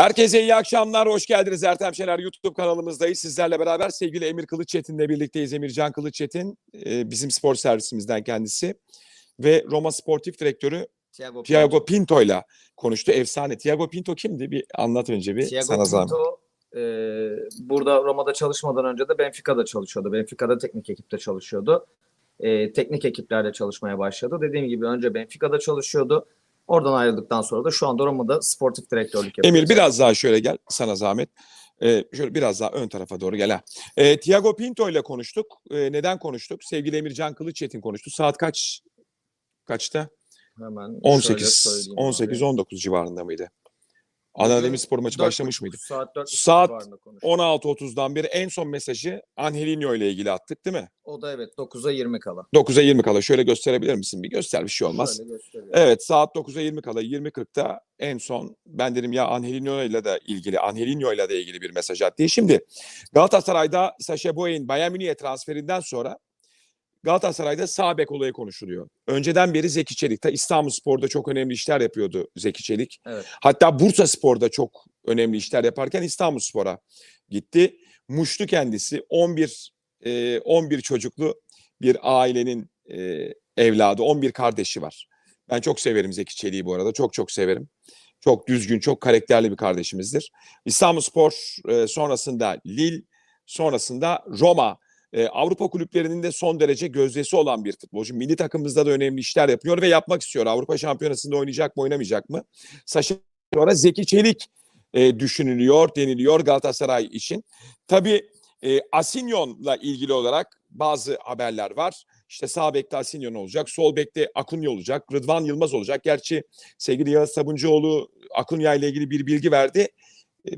Herkese iyi akşamlar, hoş geldiniz. Ertem Şener YouTube kanalımızdayız. Sizlerle beraber sevgili Emir Kılıççetin'le birlikteyiz. Emircan Kılıççetin, e, bizim spor servisimizden kendisi. Ve Roma Sportif Direktörü Thiago, Thiago Pinto'yla konuştu. Efsane. Thiago Pinto kimdi? Bir anlat önce bir Thiago sana zahmet. Pinto e, burada Roma'da çalışmadan önce de Benfica'da çalışıyordu. Benfica'da teknik ekipte çalışıyordu. E, teknik ekiplerle çalışmaya başladı. Dediğim gibi önce Benfica'da çalışıyordu. Oradan ayrıldıktan sonra da şu anda Roma'da sportif direktörlük yapıyor. Emir biraz daha şöyle gel, sana zahmet. E, şöyle biraz daha ön tarafa doğru gel ha. E, Thiago Pinto ile konuştuk. E, neden konuştuk? Sevgili Emircan Kılıççetin konuştu. Saat kaç? Kaçta? Hemen şöyle 18, söyleyeyim abi. 18, 19 civarında mıydı? Adana Demirspor maçı başlamış mıydı? Saat 4 Saat 16 16.30'dan beri en son mesajı Angelino ile ilgili attık değil mi? O da evet 9'a 20 kala. 9'a 20 kala. Şöyle gösterebilir misin? Bir göster bir şey olmaz. Evet saat 9'a 20 kala 20.40'da en son ben dedim ya Angelino ile de ilgili Angelino ile de ilgili bir mesaj attı. Şimdi Galatasaray'da Sacha Boey'in Bayern Münih'e transferinden sonra Galatasaray'da sağ bek olayı konuşuluyor. Önceden beri Zeki Çelik. Ta İstanbul Spor'da çok önemli işler yapıyordu Zeki Çelik. Evet. Hatta Bursa Spor'da çok önemli işler yaparken İstanbul Spor'a gitti. Muşlu kendisi 11 e, 11 çocuklu bir ailenin e, evladı, 11 kardeşi var. Ben çok severim Zeki Çelik'i bu arada. Çok çok severim. Çok düzgün, çok karakterli bir kardeşimizdir. İstanbul Spor e, sonrasında Lille, sonrasında Roma. E, Avrupa kulüplerinin de son derece gözdesi olan bir futbolcu. Milli takımımızda da önemli işler yapıyor ve yapmak istiyor. Avrupa Şampiyonası'nda oynayacak mı, oynamayacak mı? Saşa sonra Zeki Çelik e, düşünülüyor, deniliyor Galatasaray için. Tabii e, Asinyon'la ilgili olarak bazı haberler var. İşte sağ bekte Asinyon olacak, sol bekte Akunya olacak, Rıdvan Yılmaz olacak. Gerçi sevgili Yağız Sabuncuoğlu Akunya ile ilgili bir bilgi verdi. E,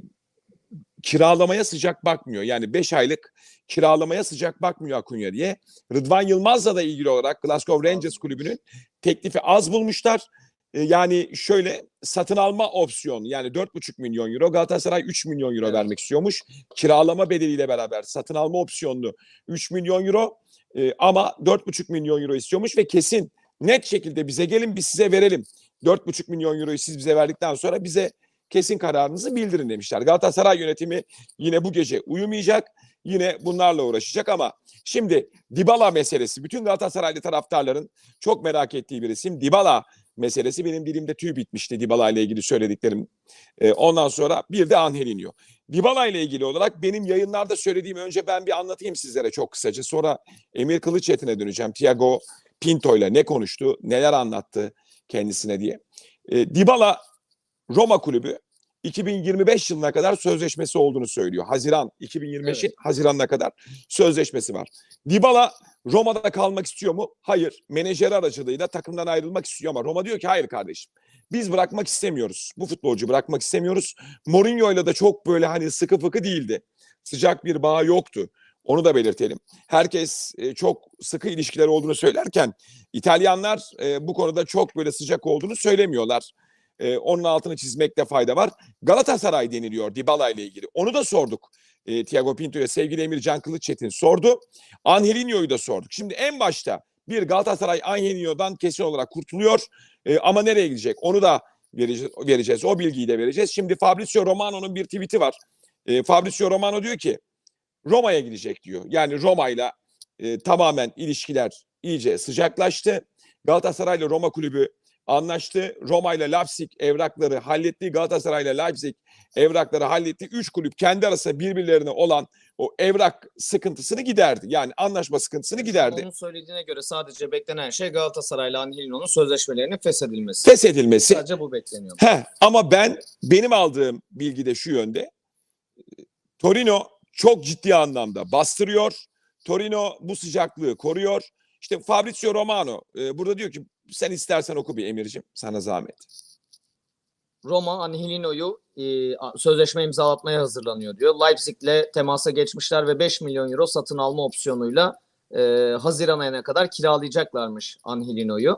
kiralamaya sıcak bakmıyor. Yani 5 aylık kiralamaya sıcak bakmıyor Akunya diye. Rıdvan Yılmaz'la da ilgili olarak Glasgow Rangers kulübünün teklifi az bulmuşlar. E, Yani şöyle satın alma opsiyonu yani 4,5 milyon euro Galatasaray 3 milyon euro Evet. vermek istiyormuş. Kiralama bedeliyle beraber satın alma opsiyonlu 3 milyon euro e, ama 4,5 milyon euro istiyormuş ve kesin net şekilde bize gelin biz size verelim. 4,5 milyon euroyu siz bize verdikten sonra bize kesin kararınızı bildirin demişler. Galatasaray yönetimi yine bu gece uyumayacak. Yine bunlarla uğraşacak ama şimdi Dybala meselesi bütün Galatasaraylı taraftarların çok merak ettiği bir isim. Dybala meselesi benim dilimde tüy bitmişti Dybala ile ilgili söylediklerim. Ee, ondan sonra bir de Angelino. Dybala ile ilgili olarak benim yayınlarda söylediğim önce ben bir anlatayım sizlere çok kısaca. Sonra Emir Kılıçetin'e döneceğim. Thiago Pinto ile ne konuştu, neler anlattı kendisine diye. Ee, Dybala Roma kulübü 2025 yılına kadar sözleşmesi olduğunu söylüyor. Haziran 2025'in Evet. Haziran'ına kadar sözleşmesi var. Dybala Roma'da kalmak istiyor mu? Hayır. Menajer aracılığıyla takımdan ayrılmak istiyor ama Roma diyor ki hayır kardeşim. Biz bırakmak istemiyoruz. Bu futbolcu bırakmak istemiyoruz. Mourinho'yla da çok böyle hani sıkı fıkı değildi. Sıcak bir bağ yoktu. Onu da belirtelim. Herkes e, çok sıkı ilişkiler olduğunu söylerken İtalyanlar e, bu konuda çok böyle sıcak olduğunu söylemiyorlar. E, onun altını çizmekte fayda var. Galatasaray deniliyor Dybala ile ilgili. Onu da sorduk. E, Thiago Pinto'ya sevgili Emircan Kılıççetin sordu. Angelino'yu da sorduk. Şimdi en başta bir Galatasaray Angelino'dan kesin olarak kurtuluyor. E, ama nereye gidecek? Onu da vereceğiz, vereceğiz. O bilgiyi de vereceğiz. Şimdi Fabrizio Romano'nun bir tweet'i var. E, Fabrizio Romano diyor ki Roma'ya gidecek diyor. Yani Roma'yla e, tamamen ilişkiler iyice sıcaklaştı. Galatasaray ile Roma kulübü anlaştı. Roma ile Leipzig evrakları halletti. Galatasaray ile Leipzig evrakları halletti. Üç kulüp kendi arasında birbirlerine olan o evrak sıkıntısını giderdi. Yani anlaşma sıkıntısını giderdi. Onun söylediğine göre sadece beklenen şey Galatasaray'la Angelino'nun sözleşmelerinin feshedilmesi. Feshedilmesi. Sadece bu bekleniyor. Heh, ama ben benim aldığım bilgi de şu yönde. Torino çok ciddi anlamda bastırıyor. Torino bu sıcaklığı koruyor. İşte Fabrizio Romano e, burada diyor ki sen istersen oku bir Emir'cim sana zahmet. Roma Angelino'yu e, sözleşme imzalatmaya hazırlanıyor diyor. Leipzig'le temasa geçmişler ve 5 milyon euro satın alma opsiyonuyla e, Haziran ayına kadar kiralayacaklarmış Angelino'yu.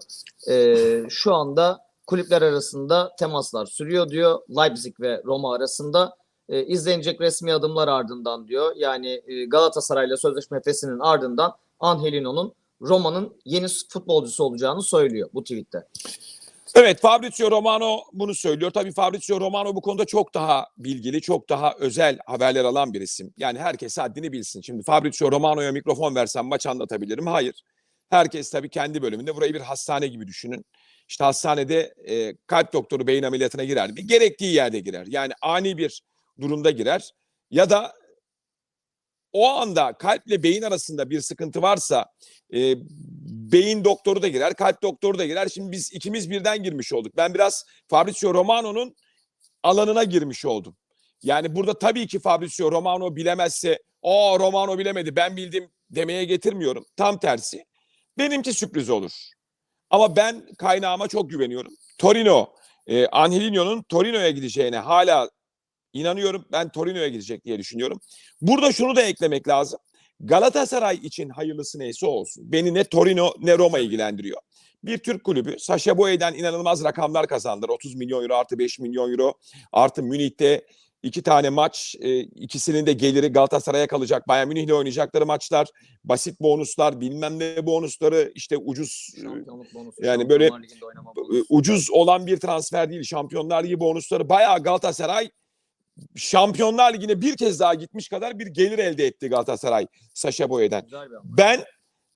E, şu anda kulüpler arasında temaslar sürüyor diyor. Leipzig ve Roma arasında e, izlenecek resmi adımlar ardından diyor. Yani e, Galatasaray'la sözleşme feshinin ardından Angelino'nun Roma'nın yeni futbolcusu olacağını söylüyor bu tweette. Evet Fabrizio Romano bunu söylüyor. Tabii Fabrizio Romano bu konuda çok daha bilgili, çok daha özel haberler alan bir isim. Yani herkes haddini bilsin. Şimdi Fabrizio Romano'ya mikrofon versem maç anlatabilirim. Hayır. Herkes tabii kendi bölümünde. Burayı bir hastane gibi düşünün. İşte hastanede e, kalp doktoru beyin ameliyatına girer mi? Gerektiği yerde girer. Yani ani bir durumda girer. Ya da o anda kalple beyin arasında bir sıkıntı varsa e, beyin doktoru da girer, kalp doktoru da girer. Şimdi biz ikimiz birden girmiş olduk. Ben biraz Fabrizio Romano'nun alanına girmiş oldum. Yani burada tabii ki Fabrizio Romano bilemezse, o Romano bilemedi ben bildim demeye getirmiyorum. Tam tersi. Benimki sürpriz olur. Ama ben kaynağıma çok güveniyorum. Torino, e, Angelino'nun Torino'ya gideceğine hala inanıyorum. Ben Torino'ya gidecek diye düşünüyorum. Burada şunu da eklemek lazım. Galatasaray için hayırlısı neyse olsun. Beni ne Torino ne Roma ilgilendiriyor. Bir Türk kulübü Saşa Boey'den inanılmaz rakamlar kazandılar. 30 milyon euro artı 5 milyon euro artı Münih'te iki tane maç e, ikisinin de geliri Galatasaray'a kalacak. Bayern Münih'le oynayacakları maçlar basit bonuslar bilmem ne bonusları işte ucuz e, bonusu. yani böyle, bonusu. ucuz olan bir transfer değil. Şampiyonlar Ligi bonusları bayağı Galatasaray Şampiyonlar Ligi'ne bir kez daha gitmiş kadar bir gelir elde etti Galatasaray Saşa anlamda. Ben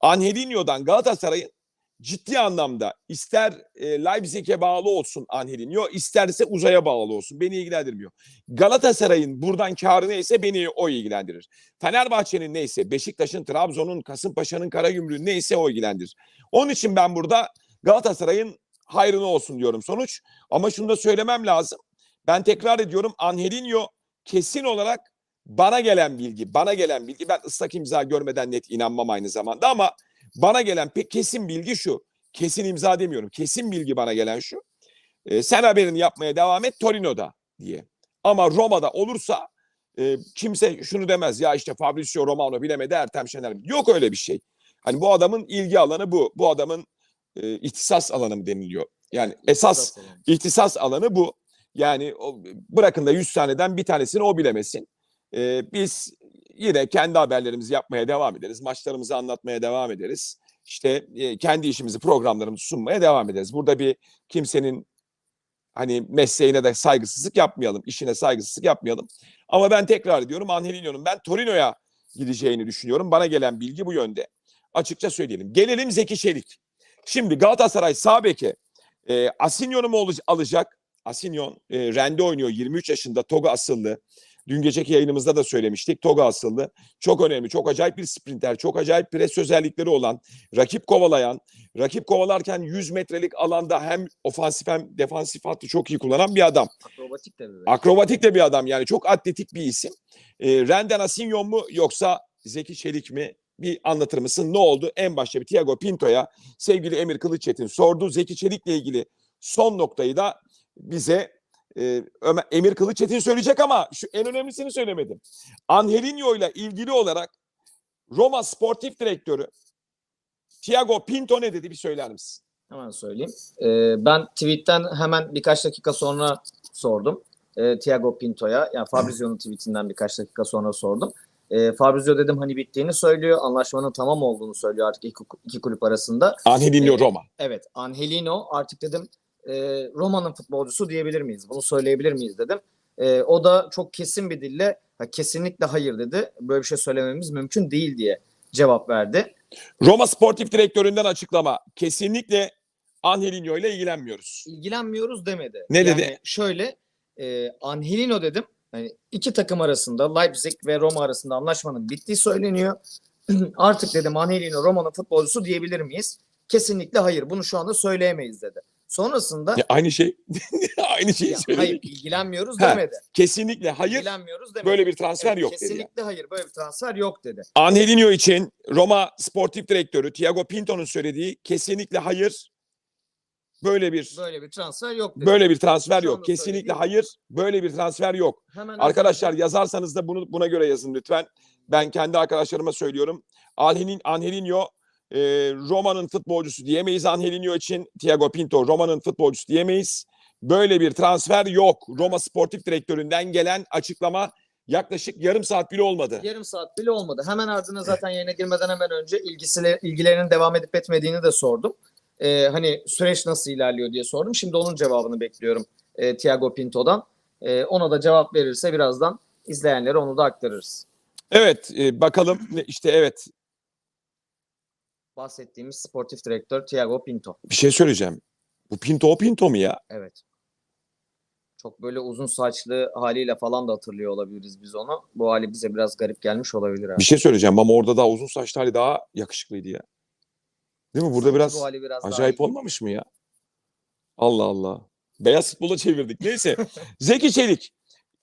Angelinho'dan Galatasaray'ın ciddi anlamda ister e, Leipzig'e bağlı olsun Angelinho isterse uzaya bağlı olsun beni ilgilendirmiyor. Galatasaray'ın buradan karı neyse beni o ilgilendirir. Fenerbahçe'nin neyse Beşiktaş'ın, Trabzon'un, Kasımpaşa'nın, Karagümrük'ün neyse o ilgilendirir. Onun için ben burada Galatasaray'ın hayrına olsun diyorum sonuç. Ama şunu da söylemem lazım. Ben tekrar ediyorum Angelinho kesin olarak bana gelen bilgi, bana gelen bilgi ben ıslak imza görmeden net inanmam aynı zamanda ama bana gelen pek kesin bilgi şu. Kesin imza demiyorum. Kesin bilgi bana gelen şu. E, sen haberini yapmaya devam et Torino'da diye. Ama Roma'da olursa e, kimse şunu demez ya işte Fabrizio Romano bilemedi Ertem Şener. Yok öyle bir şey. Hani bu adamın ilgi alanı bu. Bu adamın e, ihtisas alanı mı deniliyor? Yani esas ihtisas alanı bu. Yani bırakın da 100 taneden bir tanesini o bilemesin. Ee, biz yine kendi haberlerimizi yapmaya devam ederiz. Maçlarımızı anlatmaya devam ederiz. İşte e, kendi işimizi, programlarımızı sunmaya devam ederiz. Burada bir kimsenin hani mesleğine de saygısızlık yapmayalım, işine saygısızlık yapmayalım. Ama ben tekrar ediyorum Angelinho'nun ben Torino'ya gideceğini düşünüyorum. Bana gelen bilgi bu yönde. Açıkça söyleyelim. Gelelim Zeki Çelik. Şimdi Galatasaray sağ beke e, Asinyo'nu mu alacak? Asinyon e, Rende oynuyor 23 yaşında Toga asıllı. Dün geceki yayınımızda da söylemiştik. Toga asıllı. Çok önemli, çok acayip bir sprinter, çok acayip pres özellikleri olan, rakip kovalayan, rakip kovalarken 100 metrelik alanda hem ofansif hem defansif hattı çok iyi kullanan bir adam. Akrobatik de bir. Akrobatik de bir adam yani çok atletik bir isim. E, Renden Asinyon mu yoksa Zeki Çelik mi? Bir anlatır mısın? Ne oldu? En başta bir Thiago Pinto'ya sevgili Emir Kılıçetin sordu. Zeki Çelik'le ilgili son noktayı da bize e, Ömer, Emir Kılıçetin söyleyecek ama şu en önemlisini söylemedim. Angelinho ile ilgili olarak Roma Sportif Direktörü Thiago Pinto ne dedi bir söyler misin? Hemen söyleyeyim. Ee, ben tweetten hemen birkaç dakika sonra sordum. Ee, Thiago Pinto'ya. Yani Fabrizio'nun tweetinden birkaç dakika sonra sordum. Ee, Fabrizio dedim hani bittiğini söylüyor. Anlaşmanın tamam olduğunu söylüyor artık iki, iki kulüp arasında. Angelinho Evet. Roma. Evet Angelino artık dedim e, Roma'nın futbolcusu diyebilir miyiz? Bunu söyleyebilir miyiz dedim. E, o da çok kesin bir dille "Ha, kesinlikle hayır dedi. Böyle bir şey söylememiz mümkün değil diye cevap verdi. Roma Sportif Direktöründen açıklama. Kesinlikle Angelinho ile ilgilenmiyoruz. İlgilenmiyoruz demedi. Ne yani dedi? Şöyle e, Angelino dedim. Hani iki takım arasında Leipzig ve Roma arasında anlaşmanın bittiği söyleniyor. Artık dedim Angelino Roma'nın futbolcusu diyebilir miyiz? Kesinlikle hayır. Bunu şu anda söyleyemeyiz dedi. Sonrasında Ya aynı şey. aynı şeyi Ya, söyledik. hayır ilgilenmiyoruz Ha, demedi. Kesinlikle hayır. İlgilenmiyoruz demedi. Böyle bir transfer Evet, yok dedi. Kesinlikle hayır böyle bir transfer yok dedi. Angelinho için Roma Sportif Direktörü Thiago Pinto'nun söylediği kesinlikle hayır. Böyle bir Böyle bir transfer yok dedi. böyle bir transfer yok. Kesinlikle hayır. Böyle bir transfer yok. Hemen Arkadaşlar yazarsanız da bunu buna göre yazın lütfen. Ben kendi arkadaşlarıma söylüyorum. Angelin, Angelinho e, Roma'nın futbolcusu diyemeyiz Angelinho için. Thiago Pinto Roma'nın futbolcusu diyemeyiz. Böyle bir transfer yok. Roma Sportif Direktöründen gelen açıklama yaklaşık yarım saat bile olmadı. yarım saat bile olmadı. Hemen ardından zaten yayına girmeden hemen önce ilgisiyle, ilgilerinin devam edip etmediğini de sordum. e, hani süreç nasıl ilerliyor diye sordum. Şimdi onun cevabını bekliyorum e, Thiago Pinto'dan. E, ona da cevap verirse birazdan izleyenlere onu da aktarırız. Evet e, bakalım işte evet Bahsettiğimiz sportif direktör Thiago Pinto. bir şey söyleyeceğim. Bu Pinto o Pinto mu ya? Evet. Çok böyle uzun saçlı haliyle falan da hatırlıyor olabiliriz biz onu. Bu hali bize biraz garip gelmiş olabilir abi. Bir şey söyleyeceğim ama orada daha uzun saçlı hali daha yakışıklıydı ya. Değil mi? Burada biraz bu hali biraz acayip olmamış mı ya? Allah Allah. Beyaz futbola çevirdik. Neyse. Zeki Çelik.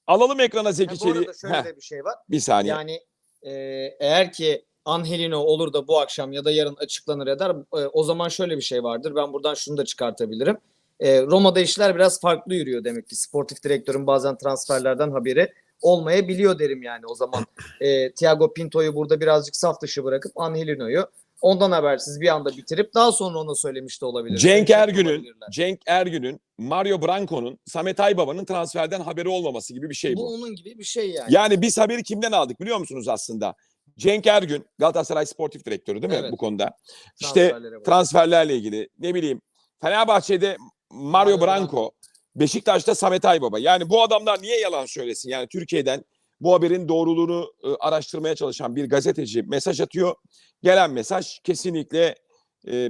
Alalım ekrana Zeki bu arada şöyle Heh, de bir şey var. bir saniye. Yani e, eğer ki Angelino olur da bu akşam ya da yarın açıklanır eder e, o zaman şöyle bir şey vardır. Ben buradan şunu da çıkartabilirim. E, Roma'da işler biraz farklı yürüyor demek ki. Sportif direktörün bazen transferlerden haberi olmayabiliyor derim yani o zaman. E, Thiago Pinto'yu burada birazcık saf dışı bırakıp Angelino'yu ondan habersiz bir anda bitirip daha sonra ona söylemiş de olabilir. Cenk Ergün'ün. Cenk Ergün'ün, Mario Branco'nun, Samet Aybaba'nın transferden haberi olmaması gibi bir şey bu. Bu onun gibi bir şey yani. Yani biz haberi kimden aldık biliyor musunuz aslında? Cenk Ergün, Galatasaray Sportif Direktörü değil mi Evet. bu konuda? İşte transferlerle ilgili ne bileyim Fenerbahçe'de Mario Mario Branco, Beşiktaş'ta Samet Aybaba. Yani bu adamlar niye yalan söylesin? Yani Türkiye'den bu haberin doğruluğunu e, araştırmaya çalışan bir gazeteci mesaj atıyor. Gelen mesaj kesinlikle e,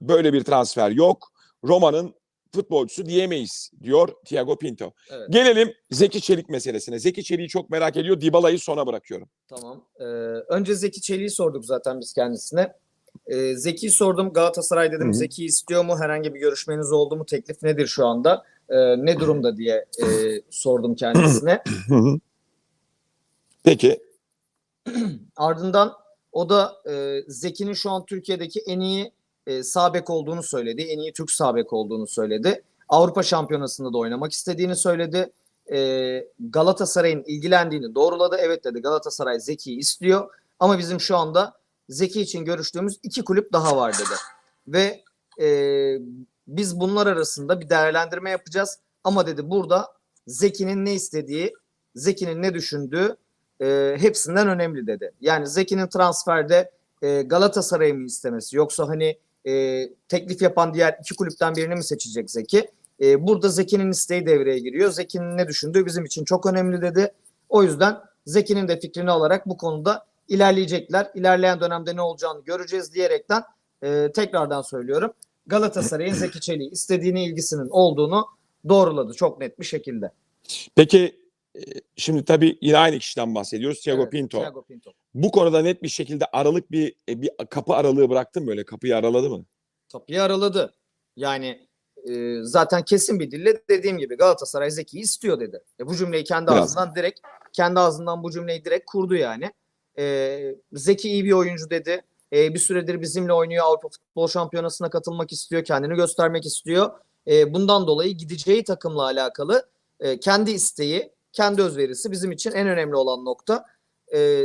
böyle bir transfer yok. Roma'nın futbolcusu diyemeyiz diyor Thiago Pinto. Evet. Gelelim Zeki Çelik meselesine. Zeki Çelik'i çok merak ediyor. Dybala'yı sona bırakıyorum. Tamam. Ee, önce Zeki Çelik'i sorduk zaten biz kendisine. Ee, Zeki sordum Galatasaray dedim. Hı hı. Zeki istiyor mu? Herhangi bir görüşmeniz oldu mu? Teklif nedir şu anda? Ee, ne durumda diye e, sordum kendisine. Peki. Ardından o da e, Zeki'nin şu an Türkiye'deki en iyi e, sağ bek olduğunu söyledi. En iyi Türk sağ bek olduğunu söyledi. Avrupa Şampiyonası'nda da oynamak istediğini söyledi. E, Galatasaray'ın ilgilendiğini doğruladı. Evet dedi Galatasaray Zeki'yi istiyor. Ama bizim şu anda Zeki için görüştüğümüz iki kulüp daha var dedi. Ve e, biz bunlar arasında bir değerlendirme yapacağız. Ama dedi burada Zeki'nin ne istediği, Zeki'nin ne düşündüğü e, hepsinden önemli dedi. Yani Zeki'nin transferde e, Galatasaray'ı mı istemesi yoksa hani e, teklif yapan diğer iki kulüpten birini mi seçecek Zeki? E, burada Zeki'nin isteği devreye giriyor. Zeki'nin ne düşündüğü bizim için çok önemli dedi. O yüzden Zeki'nin de fikrini alarak bu konuda ilerleyecekler. İlerleyen dönemde ne olacağını göreceğiz diyerekten e, tekrardan söylüyorum. Galatasaray'ın Zeki Çelik'i istediğine ilgisinin olduğunu doğruladı çok net bir şekilde. Peki şimdi tabii yine aynı kişiden bahsediyoruz. Thiago Evet, Pinto. Thiago Pinto. Bu konuda net bir şekilde aralık bir e, bir kapı aralığı bıraktın böyle kapıyı araladı mı? kapıyı araladı. Yani e, zaten kesin bir dille dediğim gibi Galatasaray Zeki'yi istiyor dedi. E, bu cümleyi kendi Biraz. ağzından direkt kendi ağzından bu cümleyi direkt kurdu yani. E, Zeki iyi bir oyuncu dedi. E, bir süredir bizimle oynuyor. Avrupa Futbol Şampiyonası'na katılmak istiyor. Kendini göstermek istiyor. E, bundan dolayı gideceği takımla alakalı e, kendi isteği, kendi özverisi bizim için en önemli olan nokta. E,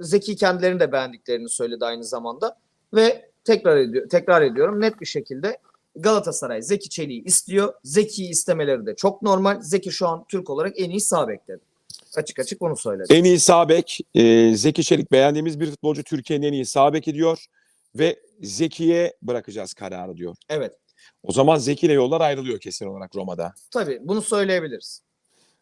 Zeki kendilerini de beğendiklerini söyledi aynı zamanda. Ve tekrar ediyor, tekrar ediyorum net bir şekilde Galatasaray Zeki Çelik'i istiyor. Zeki'yi istemeleri de çok normal. Zeki şu an Türk olarak en iyi sağ bek dedi. Açık açık bunu söyledi. En iyi sağ bek e, Zeki Çelik beğendiğimiz bir futbolcu Türkiye'nin en iyi sağ beki diyor ve Zeki'ye bırakacağız kararı diyor. Evet. O zaman Zeki ile yollar ayrılıyor kesin olarak Roma'da. Tabii bunu söyleyebiliriz.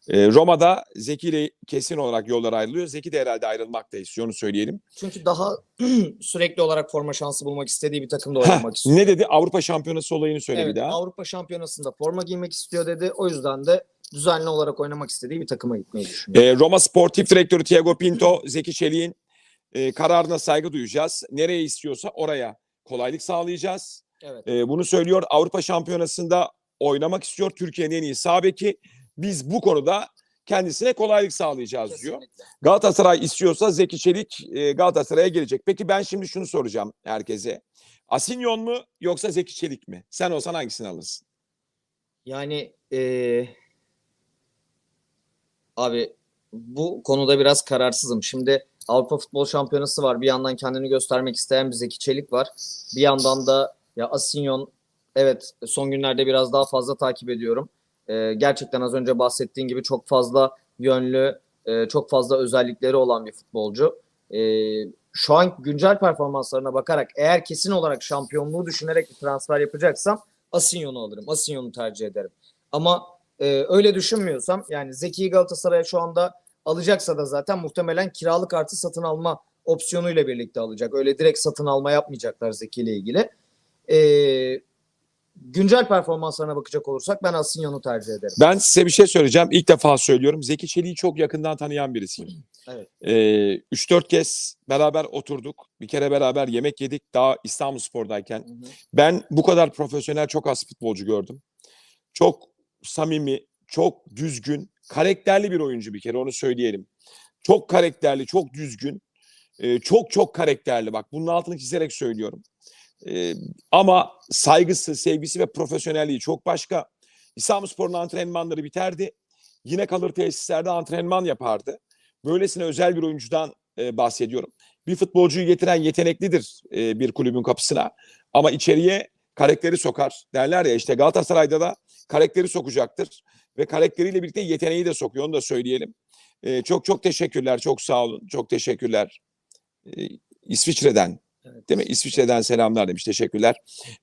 E, Roma'da Zeki ile kesin olarak yollar ayrılıyor. Zeki de herhalde ayrılmak da istiyor onu söyleyelim. Çünkü daha sürekli olarak forma şansı bulmak istediği bir takımda oynamak istiyor. ne dedi? Avrupa Şampiyonası olayını söyle Evet, bir daha. Avrupa Şampiyonası'nda forma giymek istiyor dedi. O yüzden de düzenli olarak oynamak istediği bir takıma gitmeyi düşünüyor. E, Roma Sportif Direktörü Thiago Pinto, Zeki Çelik'in e, kararına saygı duyacağız. Nereye istiyorsa oraya kolaylık sağlayacağız. Evet. E, bunu söylüyor. Avrupa Şampiyonası'nda oynamak istiyor. Türkiye'nin en iyi sağ beki. Biz bu konuda kendisine kolaylık sağlayacağız diyor. Kesinlikle. Galatasaray istiyorsa Zeki Çelik e, Galatasaray'a gelecek. Peki ben şimdi şunu soracağım herkese. Asinyon mu yoksa Zeki Çelik mi? Sen olsan hangisini alırsın? Yani eee, abi bu konuda biraz kararsızım. Şimdi Avrupa Futbol Şampiyonası var. Bir yandan kendini göstermek isteyen bir Zeki Çelik var. Bir yandan da ya Asinyon evet son günlerde biraz daha fazla takip ediyorum. Eee, gerçekten az önce bahsettiğin gibi çok fazla yönlü, eee, çok fazla özellikleri olan bir futbolcu. Eee, şu an güncel performanslarına bakarak eğer kesin olarak şampiyonluğu düşünerek bir transfer yapacaksam Asinyon'u alırım. Asinyon'u tercih ederim. Ama e, öyle düşünmüyorsam yani Zeki'yi Galatasaray'a şu anda alacaksa da zaten muhtemelen kiralık artı satın alma opsiyonuyla birlikte alacak. Öyle direkt satın alma yapmayacaklar Zeki ile ilgili. Ee, güncel performanslarına bakacak olursak ben Asinyon'u tercih ederim. Ben size bir şey söyleyeceğim. İlk defa söylüyorum. Zeki Çelik'i çok yakından tanıyan birisiyim. Evet. Ee, 3-4 kez beraber oturduk. Bir kere beraber yemek yedik daha İstanbulspor'dayken. Hı hı. Ben bu kadar profesyonel çok az futbolcu gördüm. Çok samimi, çok düzgün, karakterli bir oyuncu bir kere onu söyleyelim. Çok karakterli, çok düzgün, e, çok çok karakterli bak bunun altını çizerek söylüyorum. E, ama saygısı, sevgisi ve profesyonelliği çok başka. İstanbulspor'un antrenmanları biterdi. Yine kalır tesislerde antrenman yapardı. Böylesine özel bir oyuncudan e, bahsediyorum. Bir futbolcuyu getiren yeteneklidir e, bir kulübün kapısına. Ama içeriye karakteri sokar derler ya işte Galatasaray'da da karakteri sokacaktır ve karakteriyle birlikte yeteneği de sokuyor onu da söyleyelim. Ee, çok çok teşekkürler çok sağ olun çok teşekkürler. Ee, İsviçre'den. Değil mi? İsviçre'den selamlar demiş teşekkürler.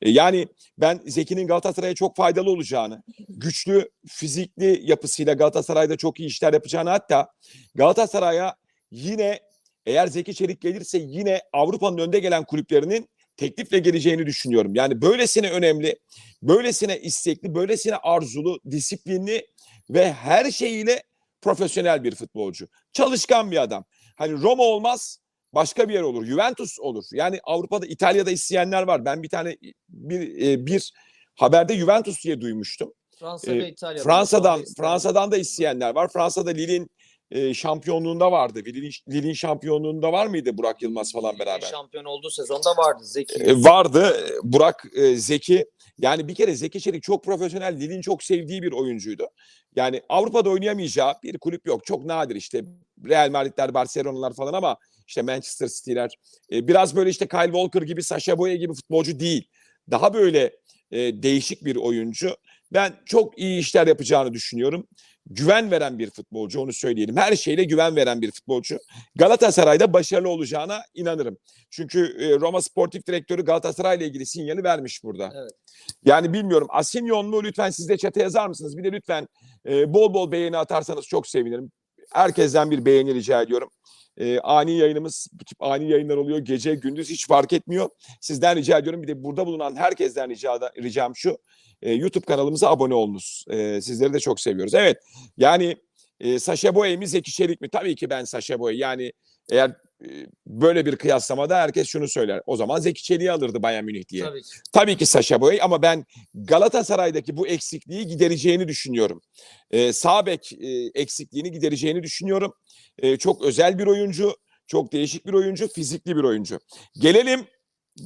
Ee, yani ben Zeki'nin Galatasaray'a çok faydalı olacağını, güçlü fizikli yapısıyla Galatasaray'da çok iyi işler yapacağını hatta Galatasaray'a yine eğer Zeki Çelik gelirse yine Avrupa'nın önde gelen kulüplerinin teklifle geleceğini düşünüyorum. Yani böylesine önemli, böylesine istekli, böylesine arzulu, disiplinli ve her şeyiyle profesyonel bir futbolcu. Çalışkan bir adam. Hani Roma olmaz, başka bir yer olur. Juventus olur. Yani Avrupa'da, İtalya'da isteyenler var. Ben bir tane bir e, bir haberde Juventus diye duymuştum. Fransa Ee, ve İtalya'da. Fransa'dan. Fransa'dan da isteyenler var. Fransa'da Lille'in e, şampiyonluğunda vardı. Lille'in Lille'in şampiyonluğunda var mıydı Burak Yılmaz falan beraber? Şampiyon olduğu sezonda vardı Zeki. E, vardı Burak e, Zeki. Yani bir kere Zeki Çelik çok profesyonel, Lille'in çok sevdiği bir oyuncuydu. Yani Avrupa'da oynayamayacağı bir kulüp yok. Çok nadir işte Real Madrid'ler, Barcelona'lar falan ama işte Manchester City'ler. e, biraz böyle işte Kyle Walker gibi, Sasha Boye gibi futbolcu değil. Daha böyle e, değişik bir oyuncu. Ben çok iyi işler yapacağını düşünüyorum. Güven veren bir futbolcu onu söyleyelim. Her şeyle güven veren bir futbolcu. Galatasaray'da başarılı olacağına inanırım. Çünkü e, Roma Sportif Direktörü Galatasaray ile ilgili sinyali vermiş burada. Evet. Yani bilmiyorum Asinyon mu lütfen siz de çete yazar mısınız? Bir de lütfen e, bol bol beğeni atarsanız çok sevinirim. Herkesten bir beğeni rica ediyorum. E, ani yayınımız bu tip ani yayınlar oluyor. Gece gündüz hiç fark etmiyor. Sizden rica ediyorum. Bir de burada bulunan herkesten rica ricam şu. E, YouTube kanalımıza abone olunuz. E, sizleri de çok seviyoruz. Evet yani e, Sasha Boye mi Zeki Çelik mi? Tabii ki ben Sasha Boye. Yani eğer böyle bir kıyaslamada herkes şunu söyler. O zaman Zeki Çelik'i alırdı Bayern Münih diye. Tabii ki. Tabii ki Sasha Boye ama ben Galatasaray'daki bu eksikliği gidereceğini düşünüyorum. Ee, sağ bek e, eksikliğini gidereceğini düşünüyorum. Ee, çok özel bir oyuncu, çok değişik bir oyuncu, fizikli bir oyuncu. Gelelim,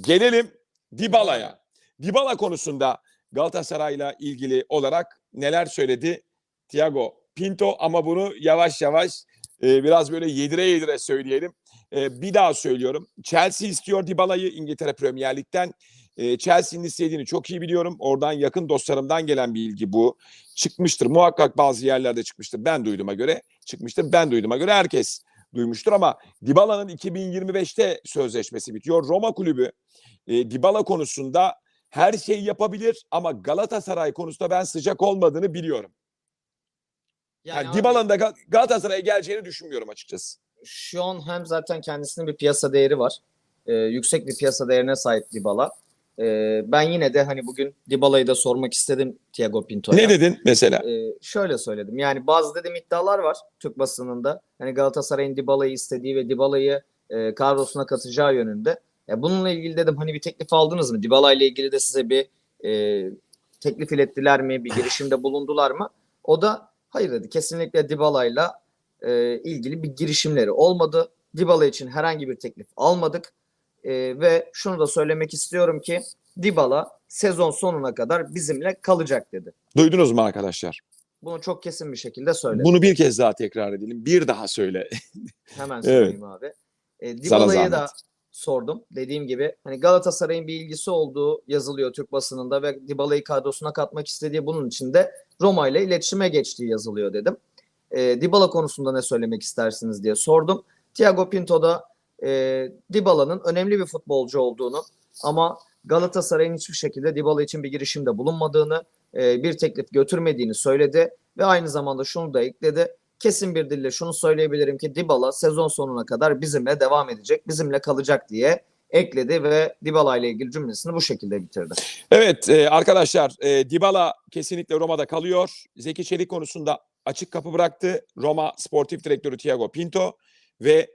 gelelim Dybala'ya. Dybala konusunda Galatasaray'la ilgili olarak neler söyledi Thiago Pinto ama bunu yavaş yavaş e, biraz böyle yedire yedire söyleyelim. E, bir daha söylüyorum. Chelsea istiyor Dybala'yı İngiltere Premier Lig'den. E, Chelsea'nin istediğini çok iyi biliyorum. Oradan yakın dostlarımdan gelen bilgi bu. Çıkmıştır. Muhakkak bazı yerlerde çıkmıştır. Ben duyduğuma göre çıkmıştır. Ben duyduğuma göre herkes duymuştur ama Dybala'nın 2025'te sözleşmesi bitiyor. Roma kulübü e, Dybala konusunda her şeyi yapabilir ama Galatasaray konusunda ben sıcak olmadığını biliyorum. Yani, abi, Dybala'nın da Gal- Galatasaray'a geleceğini düşünmüyorum açıkçası. şu an hem zaten kendisinin bir piyasa değeri var. Ee, yüksek bir piyasa değerine sahip Dybala. Ee, ben yine de hani bugün Dybala'yı da sormak istedim Thiago Pinto'ya. Ne dedin mesela? Ee, şöyle söyledim. Yani bazı dedim iddialar var Türk basınında. Hani Galatasaray'ın Dybala'yı istediği ve Dybala'yı e, kadrosuna katacağı yönünde. Ya bununla ilgili dedim hani bir teklif aldınız mı? Dybala ile ilgili de size bir e, teklif ilettiler mi? Bir girişimde bulundular mı? O da hayır dedi. Kesinlikle Dybala'yla e, ilgili bir girişimleri olmadı. Dybala için herhangi bir teklif almadık. E, ve şunu da söylemek istiyorum ki Dybala sezon sonuna kadar bizimle kalacak dedi. Duydunuz mu arkadaşlar? Bunu çok kesin bir şekilde söyledi. Bunu bir kez daha tekrar edelim. Bir daha söyle. Hemen söyleyeyim abi. E, Dybala'yı da sordum. Dediğim gibi hani Galatasaray'ın bir ilgisi olduğu yazılıyor Türk basınında ve Dybala'yı kadrosuna katmak istediği bunun için de Roma ile iletişime geçtiği yazılıyor dedim. E, Dybala konusunda ne söylemek istersiniz diye sordum. Thiago Pinto da e, Dybala'nın önemli bir futbolcu olduğunu ama Galatasaray'ın hiçbir şekilde Dybala için bir girişimde bulunmadığını, e, bir teklif götürmediğini söyledi ve aynı zamanda şunu da ekledi. Kesin bir dille şunu söyleyebilirim ki Dybala sezon sonuna kadar bizimle devam edecek, bizimle kalacak diye ekledi ve Dybala ile ilgili cümlesini bu şekilde bitirdi. Evet e, arkadaşlar e, Dybala kesinlikle Roma'da kalıyor. Zeki Çelik konusunda açık kapı bıraktı. Roma Sportif Direktörü Thiago Pinto ve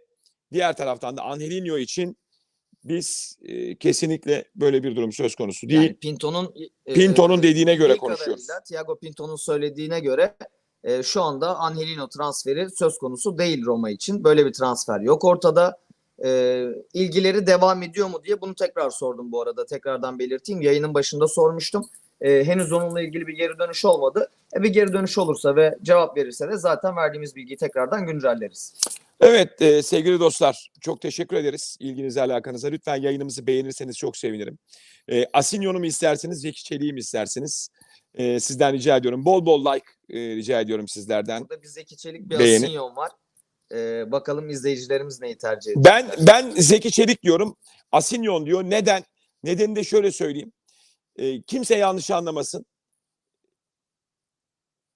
diğer taraftan da Angelinho için biz e, kesinlikle böyle bir durum söz konusu değil. Yani Pinto'nun e, Pinto'nun dediğine göre konuşuyoruz. Thiago Pinto'nun söylediğine göre e, şu anda Angelino transferi söz konusu değil Roma için. Böyle bir transfer yok ortada. E, ilgileri devam ediyor mu diye bunu tekrar sordum bu arada. Tekrardan belirteyim. Yayının başında sormuştum. E, henüz onunla ilgili bir geri dönüş olmadı. E, bir geri dönüş olursa ve cevap verirse de zaten verdiğimiz bilgiyi tekrardan güncelleriz. Evet e, sevgili dostlar çok teşekkür ederiz ilginize alakanıza. Lütfen yayınımızı beğenirseniz çok sevinirim. E, Asinyo'nu mu isterseniz Zeki Çelik'i mi isterseniz e, sizden rica ediyorum. Bol bol like e, rica ediyorum sizlerden. Burada bir Zeki Çelik bir Beğeni. Asinyon var. E, bakalım izleyicilerimiz neyi tercih ediyor. Ben ben Zeki Çelik diyorum. Asinyon diyor. Neden? Nedeni de şöyle söyleyeyim. E, kimse yanlış anlamasın.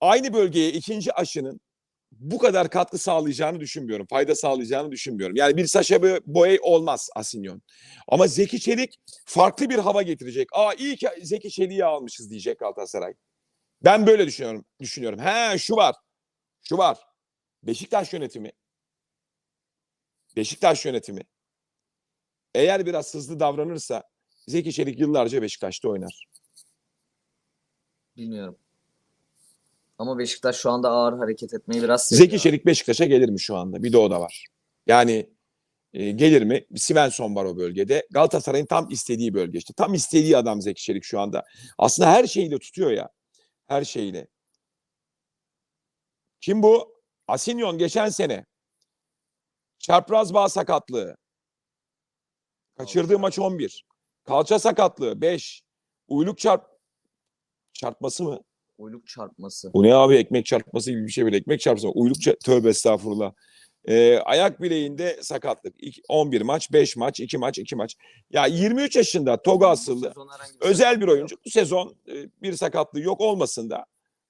Aynı bölgeye ikinci aşının bu kadar katkı sağlayacağını düşünmüyorum. Fayda sağlayacağını düşünmüyorum. Yani bir Saşa Boey olmaz Asinyon. Ama Zeki Çelik farklı bir hava getirecek. Aa iyi ki Zeki Çelik'i almışız diyecek Galatasaray. Ben böyle düşünüyorum. Düşünüyorum. He şu var. Şu var. Beşiktaş yönetimi. Beşiktaş yönetimi. Eğer biraz hızlı davranırsa Zeki Çelik yıllarca Beşiktaş'ta oynar. Bilmiyorum. Ama Beşiktaş şu anda ağır hareket etmeyi biraz seviyor. Zeki Çelik Beşiktaş'a gelir mi şu anda? Bir de o da var. Yani e, gelir mi? Svensson var o bölgede. Galatasaray'ın tam istediği bölge işte. Tam istediği adam Zeki Çelik şu anda. Aslında her şeyiyle tutuyor ya. Her şeyiyle. Kim bu? Asinyon geçen sene. Çapraz bağ sakatlığı. Kaçırdığı maç 11. Kalça sakatlığı 5. Uyluk çarp çarpması mı? Uyluk çarpması. Bu ne abi ekmek çarpması gibi bir şey böyle ekmek çarpsa uyluk ça- tövbe estağfurullah. Ee, ayak bileğinde sakatlık. İki- 11 maç, 5 maç, 2 maç, 2 maç. Ya 23 yaşında toga sezon herhangi bir Özel bir oyuncu. Bu sezon e, bir sakatlığı yok olmasın da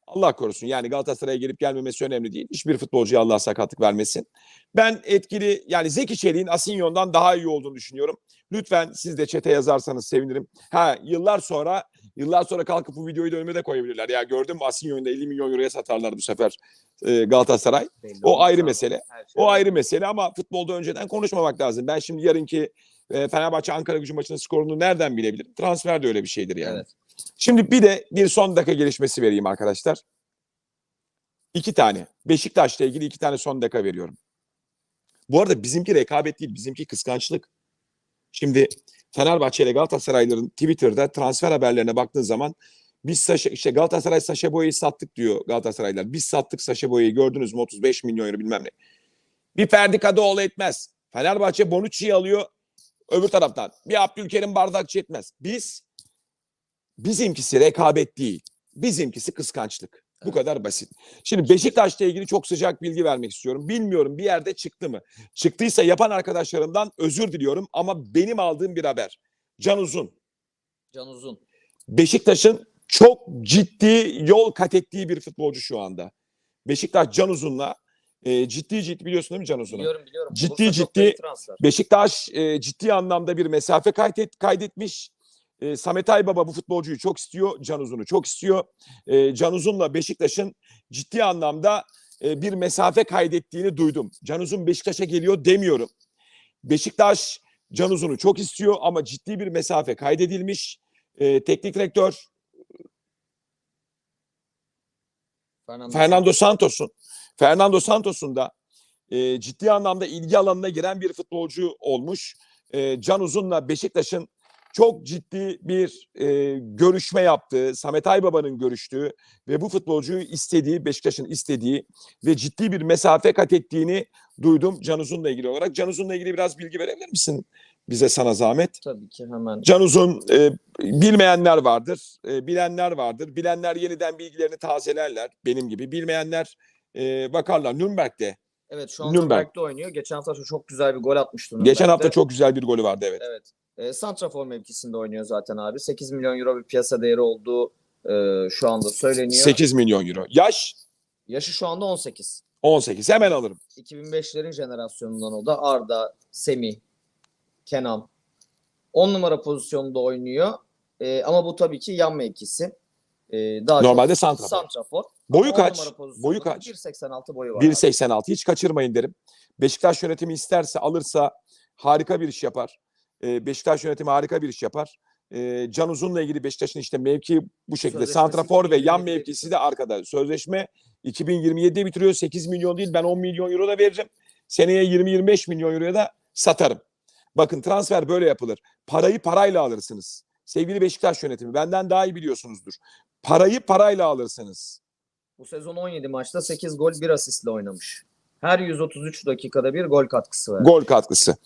Allah korusun. Yani Galatasaray'a gelip gelmemesi önemli değil. Hiçbir futbolcuya Allah sakatlık vermesin. Ben etkili yani Zeki Çelik'in Asinyon'dan daha iyi olduğunu düşünüyorum. Lütfen siz de çete yazarsanız sevinirim. Ha yıllar sonra yıllar sonra kalkıp bu videoyu da önüme de koyabilirler. Ya gördün mü Asinyon'u da 50 milyon euroya satarlar bu sefer e, Galatasaray. Belli O ayrı mesele. Şey O ayrı mesele ama futbolda önceden konuşmamak lazım. Ben şimdi yarınki e, Fenerbahçe Ankara Gücü maçının skorunu nereden bilebilirim? Transfer de öyle bir şeydir yani. Evet. Şimdi bir de bir son dakika gelişmesi vereyim arkadaşlar. İki tane. Beşiktaş'la ilgili iki tane son dakika veriyorum. Bu arada bizimki rekabet değil, bizimki kıskançlık. Şimdi Fenerbahçe ile Galatasaraylıların Twitter'da transfer haberlerine baktığın zaman biz Saşa, işte Galatasaray Saşa Boya'yı sattık diyor Galatasaraylılar. Biz sattık Saşa Boya'yı gördünüz mü 35 milyon euro bilmem ne. Bir Ferdi Kadıoğlu etmez. Fenerbahçe Bonucci'yi alıyor öbür taraftan. Bir Abdülkerim Bardakçı etmez. Biz bizimkisi rekabet değil. Bizimkisi kıskançlık. Bu kadar basit. Şimdi Beşiktaş'la ilgili çok sıcak bilgi vermek istiyorum. Bilmiyorum bir yerde çıktı mı? Çıktıysa yapan arkadaşlarımdan özür diliyorum ama benim aldığım bir haber. Can Uzun. Can Uzun. Beşiktaş'ın çok ciddi yol kat ettiği bir futbolcu şu anda. Beşiktaş Can Uzun'la e, ciddi ciddi biliyorsun değil mi Can Uzun'u? Biliyorum biliyorum. Ciddi çok ciddi-. Beşiktaş e, ciddi anlamda bir mesafe kaydet, kaydetmiş. E, Samet Aybaba bu futbolcuyu çok istiyor. Can Uzun'u çok istiyor. E, Can Uzun'la Beşiktaş'ın ciddi anlamda e, bir mesafe kaydettiğini duydum. Can Uzun Beşiktaş'a geliyor demiyorum. Beşiktaş Can Uzun'u çok istiyor ama ciddi bir mesafe kaydedilmiş. E, teknik direktör Fernando, Fernando Santos'un Fernando Santos'un da e, ciddi anlamda ilgi alanına giren bir futbolcu olmuş. E, Can Uzun'la Beşiktaş'ın çok ciddi bir e, görüşme yaptığı, Samet Aybaba'nın görüştüğü ve bu futbolcuyu istediği, Beşiktaş'ın istediği ve ciddi bir mesafe kat ettiğini duydum Can Uzun'la ilgili olarak. Can Uzun'la ilgili biraz bilgi verebilir misin bize sana zahmet? Tabii ki hemen. Can Uzun e, bilmeyenler vardır, e, bilenler vardır. Bilenler yeniden bilgilerini tazelerler benim gibi. Bilmeyenler e, bakarlar. Nürnberg'de Evet şu an Nürnberg. Nürnberg'de oynuyor. Geçen hafta çok güzel bir gol atmıştı Geçen hafta Nürnberg'de. çok güzel bir golü vardı evet. Evet. E, Santrafor mevkisinde oynuyor zaten abi. 8 milyon euro bir piyasa değeri olduğu e, şu anda söyleniyor. 8 milyon euro. Yaş Yaşı şu anda 18. 18. Hemen alırım. 2005'lerin jenerasyonundan o da Arda, Semih, Kenan. 10 numara pozisyonunda oynuyor. E, ama bu tabii ki yan mevkisi. E, daha Normalde santrafor. santrafor. Boyu kaç? Boyu kaç? 1.86 boyu var. abi. 1.86. Hiç kaçırmayın derim. Beşiktaş yönetimi isterse alırsa harika bir iş yapar. Ee, Beşiktaş yönetimi harika bir iş yapar. Ee, Can Uzun'la ilgili Beşiktaş'ın işte mevki bu şekilde. Sözleşmesi Santrafor ve yan 2027'de mevkisi de arkada. Sözleşme 2027'de bitiriyor. 8 milyon değil ben 10 milyon euro da veririm. Seneye 20-25 milyon euroya da satarım. Bakın transfer böyle yapılır. Parayı parayla alırsınız. Sevgili Beşiktaş yönetimi benden daha iyi biliyorsunuzdur. Parayı parayla alırsınız. Bu sezon 17 maçta 8 gol 1 asistle oynamış. Her 133 dakikada bir gol katkısı var. Gol katkısı.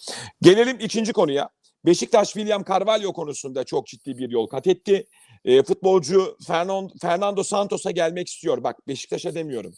Gelelim ikinci konuya. Beşiktaş William Carvalho konusunda çok ciddi bir yol kat etti. E, futbolcu Fernando, Santos'a gelmek istiyor. Bak Beşiktaş'a demiyorum.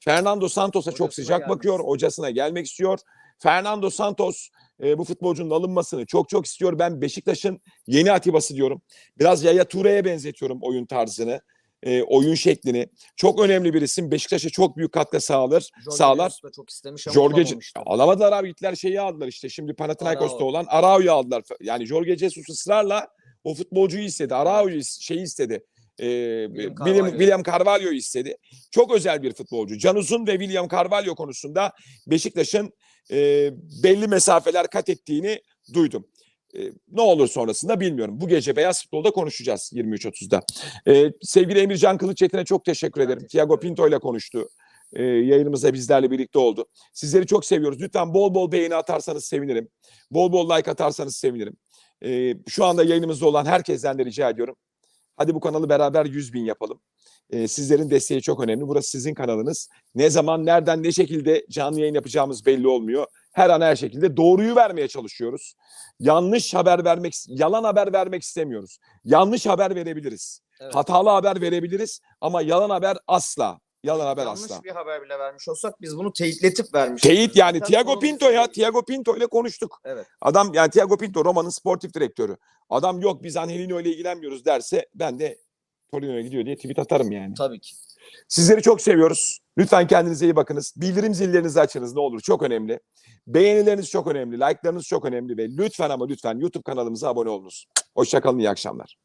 Fernando Santos'a çok sıcak gelmek bakıyor. Hocasına gelmek istiyor. Fernando Santos e, bu futbolcunun alınmasını çok çok istiyor. Ben Beşiktaş'ın yeni Atiba'sı diyorum. Biraz Yaya Toure'ye benzetiyorum oyun tarzını. E, oyun şeklini. Çok önemli bir isim. Beşiktaş'a çok büyük katkı sağlar. Jorge sağlar. Da çok istemiş ama Jorge alamamıştı. alamadılar abi gittiler şeyi aldılar işte şimdi Panathinaikos'ta olan Arao'yu aldılar. Yani Jorge Jesus ısrarla o futbolcuyu istedi. Arao'yu şeyi istedi. Ee, William, Carvalho. William Carvalho'yu istedi. Çok özel bir futbolcu. Can Uzun ve William Carvalho konusunda Beşiktaş'ın e, belli mesafeler kat ettiğini duydum. E, ne olur sonrasında bilmiyorum. Bu gece Beyaz Futbol'da konuşacağız 23.30'da. E, sevgili Emircan Kılıçetin'e çok teşekkür ederim. Tiago. Pinto ile konuştu. E, yayınımızda bizlerle birlikte oldu. Sizleri çok seviyoruz. Lütfen bol bol beğeni atarsanız sevinirim. Bol bol like atarsanız sevinirim. E, şu anda yayınımızda olan herkesten de rica ediyorum. Hadi bu kanalı beraber 100 bin yapalım. E, sizlerin desteği çok önemli. Burası sizin kanalınız. Ne zaman, nereden, ne şekilde canlı yayın yapacağımız belli olmuyor. Her an her şekilde doğruyu vermeye çalışıyoruz. Yanlış haber vermek, yalan haber vermek istemiyoruz. Yanlış haber verebiliriz. Evet. Hatalı haber verebiliriz ama yalan haber asla. Yalan haber Yanlış asla. bir haber bile vermiş olsak biz bunu teyitletip vermişiz. Teyit yani Zaten sorumlusu Pinto ya. Tiago Pinto ile konuştuk. Evet. Adam yani Tiago Pinto Roma'nın sportif direktörü. Adam yok biz Angelino ile ilgilenmiyoruz derse ben de Torino'ya gidiyor diye tweet atarım yani. Tabii ki. Sizleri çok seviyoruz. Lütfen kendinize iyi bakınız. Bildirim zillerinizi açınız ne olur çok önemli. Beğenileriniz çok önemli. Like'larınız çok önemli ve lütfen ama lütfen YouTube kanalımıza abone olunuz. Hoşçakalın iyi akşamlar.